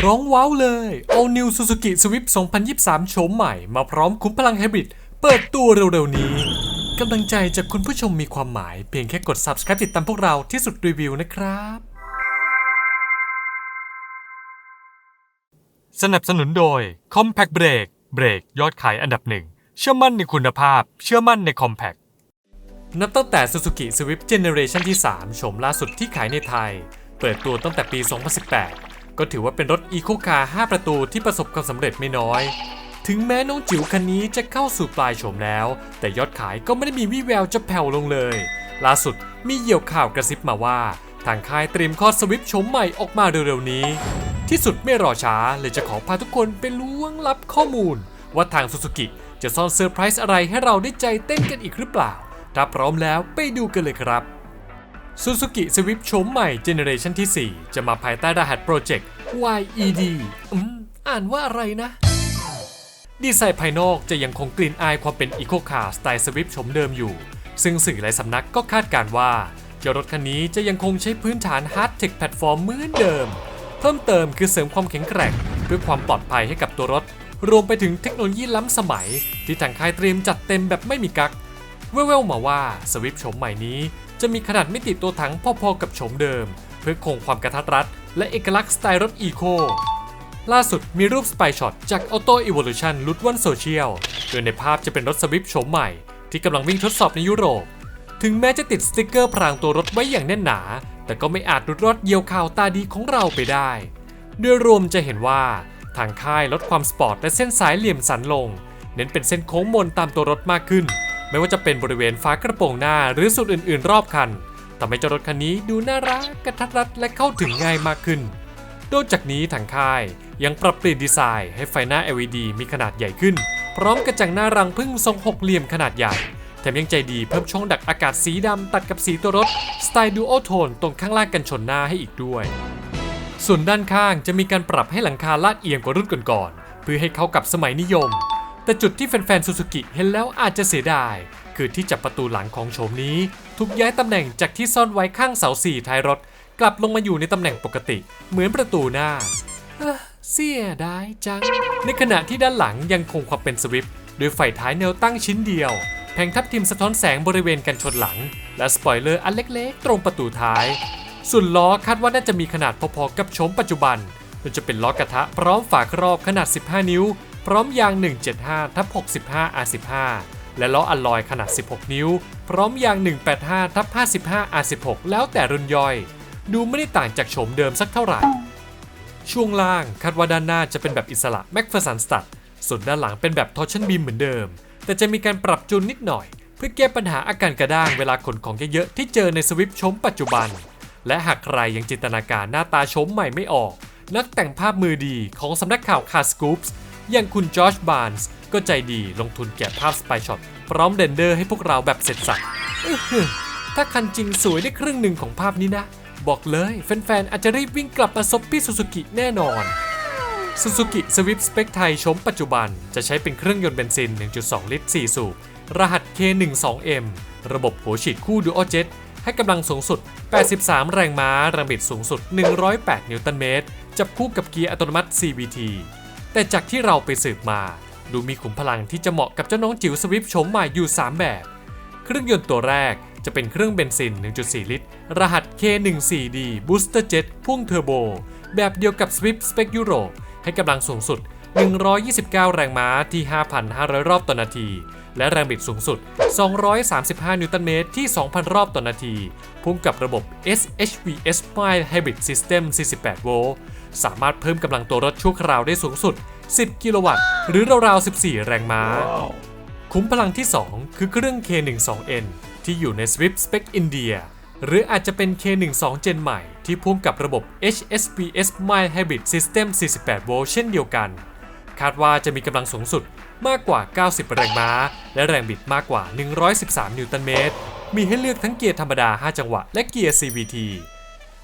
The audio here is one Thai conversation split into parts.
ร้องว้าวเลย All New Suzuki Swift 2023 โฉมใหม่ มาพร้อมคุ้มพลังไฮบริด เปิดตัวเร็วๆนี้ กำลังใจจากคุณผู้ชมมีความหมาย เพียงแค่กด subscribe ติดตามพวกเราที่สุดรีวิวนะครับ สนับสนุนโดย Compact Brake เบรกยอดขายอันดับหนึ่ง เชื่อมั่นในคุณภาพ เชื่อมั่นใน Compact นับตั้งแต่ Suzuki Swift Generation ที่ 3 ชมล่าสุดที่ขายในไทย เปิดตัวตั้งแต่ปี 2018 ก็ถือว่าเป็นรถ Eco Car 5ประตูที่ประสบความสำเร็จไม่น้อย ถึงแม้น้องจิ๋วคันนี้จะเข้าสู่ปลายโฉมแล้ว แต่ยอดขายก็ไม่ได้มีวี่แววจะแผ่วลงเลย ล่าสุดมีเหยี่ยวข่าวกระซิบมาว่า ทางค่ายเตรียมคลอดสวิฟโฉมใหม่ออกมาเร็วๆนี้ ที่สุดไม่รอช้าเลยจะขอพาทุกคนไปล้วงลับข้อมูล ว่าทางซูซูกิจะซ่อนเซอร์ไพรส์อะไรให้เราได้ใจเต้นกันอีกหรือเปล่า ถ้าพร้อมแล้วไปดูกันเลยครับ Suzuki Swift โฉมใหม่เจเนอเรชันที่ 4 จะมาภายใต้รหัสโปรเจกต์ YED อืม อ่านว่าอะไรนะ ดีไซน์ภายนอกจะยังคงกลิ่นอายความเป็นอีโคคาร์สไตล์สวิฟโฉมเดิมอยู่ ซึ่งสื่อหลายสำนักก็คาดการณ์ว่าเจ้ารถคันนี้จะยังคงใช้พื้นฐานฮาร์ดเทคแพลตฟอร์มเหมือนเดิม เพิ่มเติมคือเสริมความแข็งแกร่งเพื่อความปลอดภัยให้กับตัวรถ รวมไปถึงเทคโนโลยีล้ำสมัย ที่ทางค่ายเตรียมจัดเต็มแบบไม่มีกักแว่วๆมาว่าสวิฟโฉมใหม่นี้ จะมีขนาดไม่ติดตัวถังพอๆกับโฉมเดิม เพื่อคงความกระทัดรัด และเอกลักษณ์สไตล์รถอีโคล่าสุดมีรูปสไปช็อตจาก Auto Evolution ลุดวันโซเชียลโดยในภาพจะเป็นรถสวิฟโฉมใหม่ ที่กำลังวิ่งทดสอบในยุโรป ถึงแม้จะติดสติกเกอร์พรางตัวรถไว้อย่างแน่นหนา แต่ก็ไม่อาจรุดรอดเยียวข่าวตาดีของเราไปได้โดยรวมจะเห็นว่าทางค่ายลดความสปอร์ตและเส้นสายเหลี่ยมสันลง เน้นเป็นเส้นโค้งมนตามตัวรถมากขึ้น ไม่ว่าจะเป็นบริเวณฝากระโปรงหน้าหรือส่วนอื่นๆ รอบคันทำให้เจ้ารถคันนี้ดูน่ารักกระทัดรัดและเข้าถึงง่ายมากขึ้นนอกจากนี้ทางค่ายยังปรับเปลี่ยนดีไซน์ให้ไฟหน้า LED มีขนาดใหญ่ขึ้น พร้อมกระจังหน้ารังพึ่งทรงหกเหลี่ยมขนาดใหญ่ แถมยังใจดีเพิ่มช่องดักอากาศสีดำตัดกับสีตัวรถ สไตล์ดูโอโทนตรงข้างล่างกันชนหน้าให้อีกด้วย ส่วนด้านข้างจะมีการปรับให้หลังคาลาดเอียงกว่ารุ่นก่อนๆเพื่อให้เข้ากับสมัยนิยม แต่จุดที่แฟนๆซูซูกิเห็นแล้วอาจจะเสียดาย คือที่จับประตูหลังของโฉมนี้ ถูกย้ายตำแหน่งจากที่ซ่อนไว้ข้างเสาสี่ท้ายรถ กลับลงมาอยู่ในตำแหน่งปกติ เหมือนประตูหน้าเสียดายจัง ในขณะที่ด้านหลังยังคงความเป็นสวิฟต์โดยไฟท้ายแนวตั้งชิ้นเดียว แผงทับทิมสะท้อนแสงบริเวณกันชนหลัง และสปอยเลอร์อันเล็กๆ ตรงประตูท้าย ส่วนล้อคาดว่าน่าจะมีขนาดพอๆกับโฉมปัจจุบันโดยจะเป็นล้อกระทะพร้อมฝาครอบขนาด 15 นิ้ว พร้อมยาง 175ทับ65 R15 และล้ออัลลอยขนาด 16 นิ้ว พร้อมยาง 185ทับ55 R16 แล้วแต่รุ่นย่อย ดูไม่ได้ต่างจากโฉมเดิมสักเท่าไหร่ ช่วงล่างคาดว่าด้านหน้าจะเป็นแบบอิสระแม็กเฟอร์สันสตัดส่วนด้านหลังเป็นแบบทอร์ชันบีมเหมือนเดิม แต่จะมีการปรับจูนนิดหน่อย เพื่อแก้ปัญหาอาการกระด้างเวลาขนของเยอะๆที่เจอในสวิฟชมปัจจุบัน และหากใครยังจินตนาการหน้าตาชมใหม่ไม่ออก นักแต่งภาพมือดีของสำนักข่าวคาสกูปส์ อย่างคุณจอร์จบานส์ก็ใจดีลงทุนแกะภาพสไปช็อตพร้อมเรนเดอร์ให้พวกเราแบบเสร็จสับถ้าคันจริงสวยได้ครึ่งหนึ่งของภาพนี้นะ บอกเลยแฟนๆอาจจะรีบวิ่งกลับมาซบพี่ซูซูกิแน่นอน Suzuki Swift Spec ไทยชมปัจจุบัน จะใช้เป็นเครื่องยนต์เบนซิน 1.2 ลิตร 4 สูบ รหัส K12M ระบบหัวฉีดคู่ Dual Jet ให้กำลังสูงสุด 83 แรงม้าแรงบิดสูงสุด 108 นิวตันเมตร จับคู่กับเกียร์อัตโนมัติ CVT แต่จากที่เราไปสืบมา ดูมีขุมพลังที่จะเหมาะกับเจ้าน้องจิ๋วสวิฟชมใหม่อยู่ 3 แบบ เครื่องยนต์ตัวแรกจะเป็นเครื่องเบนซิน 1.4 ลิตร รหัส K14D Booster Jet พ่วงเทอร์โบ แบบเดียวกับ Swift Spec Europe ให้กำลังสูงสุด 129 แรงม้าที่ 5,500 รอบต่อนาที และแรงบิดสูงสุด 235 นิวตันเมตรที่ 2,000 รอบต่อนาที พุ่งกับระบบ SHVS Mild Hybrid System 48 โวลต์ สามารถเพิ่มกำลังตัวรถชั่วคราวได้สูงสุด 10 กิโลวัตต์ หรือราวๆ 14 แรงม้า คุ้มพลังที่ 2 คือเครื่อง K12N ที่อยู่ใน Swift Spec India หรืออาจจะเป็น K12 Gen ใหม่ที่พ่วงกับระบบ HSPS Mild Hybrid System 48 โวลต์เช่นเดียวกัน คาดว่าจะมีกำลังสูงสุดมากกว่า 90 แรงม้า และแรงบิดมากกว่า 113 นิวตันเมตร มีให้เลือกทั้งเกียร์ธรรมดา 5 จังหวะ และเกียร์ CVT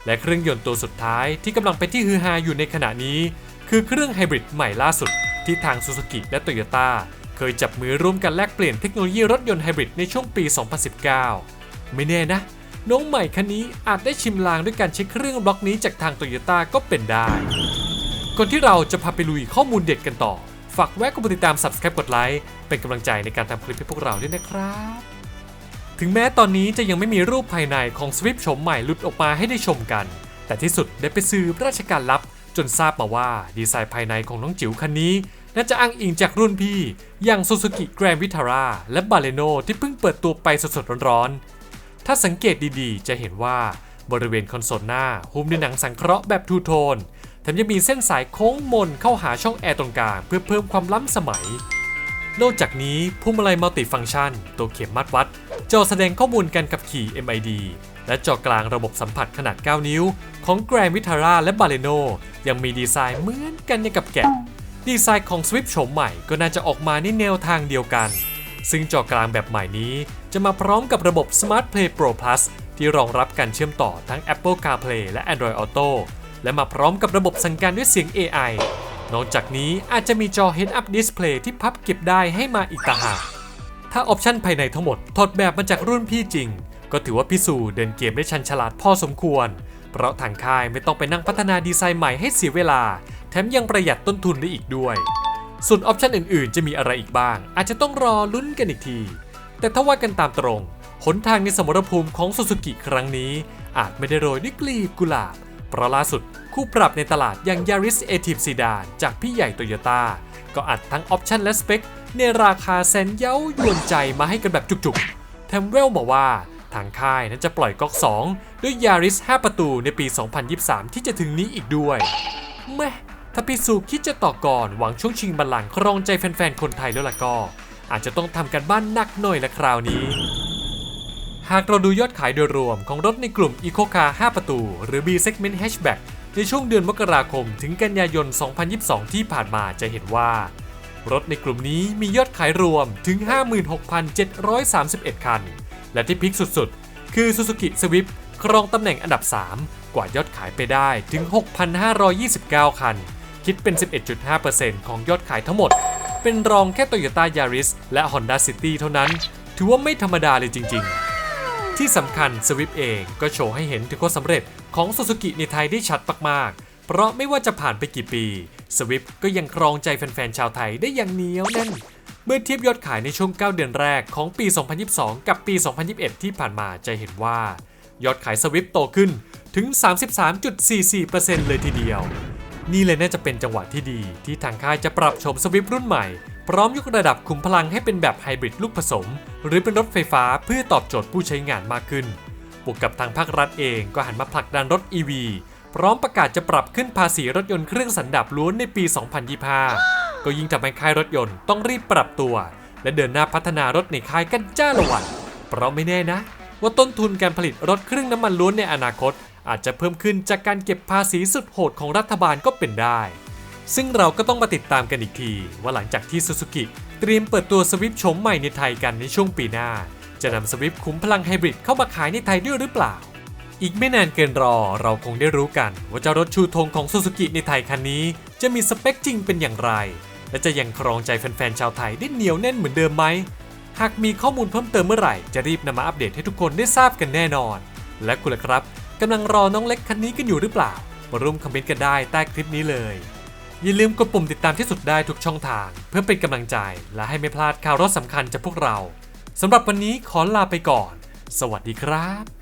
และเครื่องยนต์ตัวสุดท้ายที่กำลังเป็นที่ฮือฮาอยู่ในขณะนี้ คือเครื่องไฮบริดใหม่ล่าสุด ที่ทาง Suzuki และ Toyota เคยจับมือร่วมกันแลกเปลี่ยนเทคโนโลยีรถยนต์ไฮบริดในช่วงปี 2019 ไม่แน่นะ น้องใหม่คันนี้อาจได้ชิมลางด้วยการใช้เครื่องบล็อกนี้จากทางโตโยต้าก็เป็นได้ ก่อนที่เราจะพาไปลุยข้อมูลเด็ดกันต่อ ฝากแวะกดติดตาม subscribe กดไลค์เป็นกำลังใจในการทำคลิปให้พวกเราด้วยนะครับ ถึงแม้ตอนนี้จะยังไม่มีรูปภายในของ Swift โฉมใหม่หลุดออกมาให้ได้ชมกัน แต่ที่สุดได้ไปซื้อราชการลับ จนทราบมาว่าดีไซน์ภายในของน้องจิ๋วคันนี้ น่าจะอ้างอิงจากรุ่นพี่ อย่าง Suzuki Grand Vitara และ Baleno ที่เพิ่งเปิดตัวไปสดๆร้อนๆ ถ้าสังเกตดีๆ จะเห็นว่าบริเวณคอนโซลหน้าหุ้มด้วยหนังสังเคราะห์แบบทูโทนแถมยังมีเส้นสายโค้งมนเข้าหาช่องแอร์ตรงกลางเพื่อเพิ่มความล้ำสมัย นอกจากนี้พวงมาลัยมัลติฟังก์ชัน ตัวเข็มมัดวัด จอแสดงข้อมูลการขับขี่ MID และจอกลางระบบสัมผัสขนาด 9 นิ้ว ของ Grand Vitara และ Baleno ยังมีดีไซน์เหมือนกันอย่างกับแกะ ดีไซน์ของ Swift โฉมใหม่ก็น่าจะออกมาในแนวทางเดียวกัน ซึ่งจอกลางแบบใหม่นี้ จะมาพร้อมกับระบบ Smart Play Pro Plus ที่รองรับการเชื่อมต่อทั้ง Apple CarPlay และ Android Auto และมาพร้อมกับระบบสั่งการด้วยเสียง AI นอกจากนี้อาจจะมีจอ Head-Up Display ที่พับเก็บได้ให้มาอีกต่างหากถ้าออปชันภายในทั้งหมดถอดแบบมาจากรุ่นพี่จริง ก็ถือว่าพิสูจน์เดินเกมได้ชันฉลาดพอสมควร เพราะทางค่ายไม่ต้องไปนั่งพัฒนาดีไซน์ใหม่ให้เสียเวลา แถมยังประหยัดต้นทุนได้อีกด้วย ส่วนออปชันอื่นๆ จะมีอะไรอีกบ้าง อาจจะต้องรอลุ้นกันอีกที แต่ถ้าว่ากันตามตรงหนทางในสมรภูมิของซูซูกิครั้งนี้ อาจไม่ได้โรยด้วยกลีบกุหลาบ เพราะล่าสุดคู่ปรับในตลาดอย่าง Yaris a t i v Sedan จากพี่ใหญ่โตโยต้าก็อัดทั้งออปชันและสเปค ในราคาแสนเย้ายวนใจมาให้กันแบบจุกๆแถมเวลมาว่าทางค่ายนั้นจะปล่อยก๊อก 2 ด้วย Yaris 5 ประตูในปี 2023 ที่จะถึงนี้อีกด้วยแม่ถ้าพี่สุคิดจะต่อก่อนหวังช่วงชิงบัลลังก์ครองใจแฟนๆ คนไทยแล้วล่ะก็ อาจจะต้องทำกันบ้านหนักหน่อยละคราวนี้ หากเราดูยอดขายโดยรวมของรถในกลุ่ม Eco Car 5 ประตู หรือ B Segment Hatchback ในช่วงเดือนมกราคมถึงกันยายน 2022 ที่ผ่านมาจะเห็นว่า รถในกลุ่มนี้มียอดขายรวมถึง 56,731 คัน และที่พิกสุดๆ คือ Suzuki Swift ครองตำแหน่งอันดับ 3 กว่ายอดขายไปได้ถึง 6,529 คัน คิดเป็น 11.5%ของยอดขายทั้งหมด เป็นรองแค่ Toyota Yaris และ Honda City เท่านั้น ถือว่าไม่ธรรมดาเลยจริง ๆ ที่สำคัญ Swift เองก็โชว์ให้เห็นถึงความสำเร็จของ Suzuki ในไทยได้ชัดมากๆ เพราะไม่ว่าจะผ่านไปกี่ปี Swift ก็ยังครองใจแฟนๆชาวไทยได้อย่างเหนียวแน่นเมื่อเทียบยอดขายในช่วง 9 เดือนแรกของปี 2022 กับปี 2021 ที่ผ่านมาจะเห็นว่า ยอดขาย Swift โตขึ้นถึง 33.44%เลยทีเดียว นี่เลยน่าจะเป็นจังหวะที่ดีที่ทางค่ายจะปรับโฉมสวิฟรุ่นใหม่ พร้อมยกระดับขุมพลังให้เป็นแบบไฮบริดลูกผสม หรือเป็นรถไฟฟ้าเพื่อตอบโจทย์ผู้ใช้งานมากขึ้น บวกกับทางภาครัฐเองก็หันมาผลักดันรถ EV พร้อมประกาศจะปรับขึ้นภาษีรถยนต์เครื่องสันดาปล้วนในปี 2025 ก็ยิ่งทำให้ค่ายรถยนต์ต้องรีบปรับตัว และเดินหน้าพัฒนารถในค่ายกันจ้าละวัน เพราะไม่แน่นะ ว่าต้นทุนการผลิตรถเครื่องน้ำมันล้วนในอนาคต อาจจะเพิ่มขึ้นจากการเก็บภาษีสุดโหดของรัฐบาลก็เป็นได้ ซึ่งเราก็ต้องมาติดตามกันอีกที ว่าหลังจากที่ซูซูกิเตรียมเปิดตัวสวิฟโฉมใหม่ในไทยกันในช่วงปีหน้า จะนำสวิฟคุ้มพลังไฮบริดเข้ามาขายในไทยด้วยหรือเปล่า อีกไม่นานเกินรอเราคงได้รู้กัน ว่าเจ้ารถชูธงของซูซูกิในไทยคันนี้ จะมีสเปคจริงเป็นอย่างไร และจะยังครองใจแฟนๆชาวไทยได้เหนียวแน่นเหมือนเดิมไหมหากมีข้อมูลเพิ่มเติมเมื่อไหร่จะรีบนำมาอัปเดตให้ทุกคนได้ทราบกันแน่นอน และคุณล่ะครับกำลังรอน้องเล็กคันนี้กันอยู่หรือเปล่ามาร่วมคอมเมนต์กันได้ใต้คลิปนี้เลย อย่าลืมกดปุ่มติดตามที่สุดได้ทุกช่องทาง เพื่อเป็นกำลังใจ และให้ไม่พลาดข่าวรถสำคัญจากพวกเราสำหรับวันนี้ขอลาไปก่อน สวัสดีครับ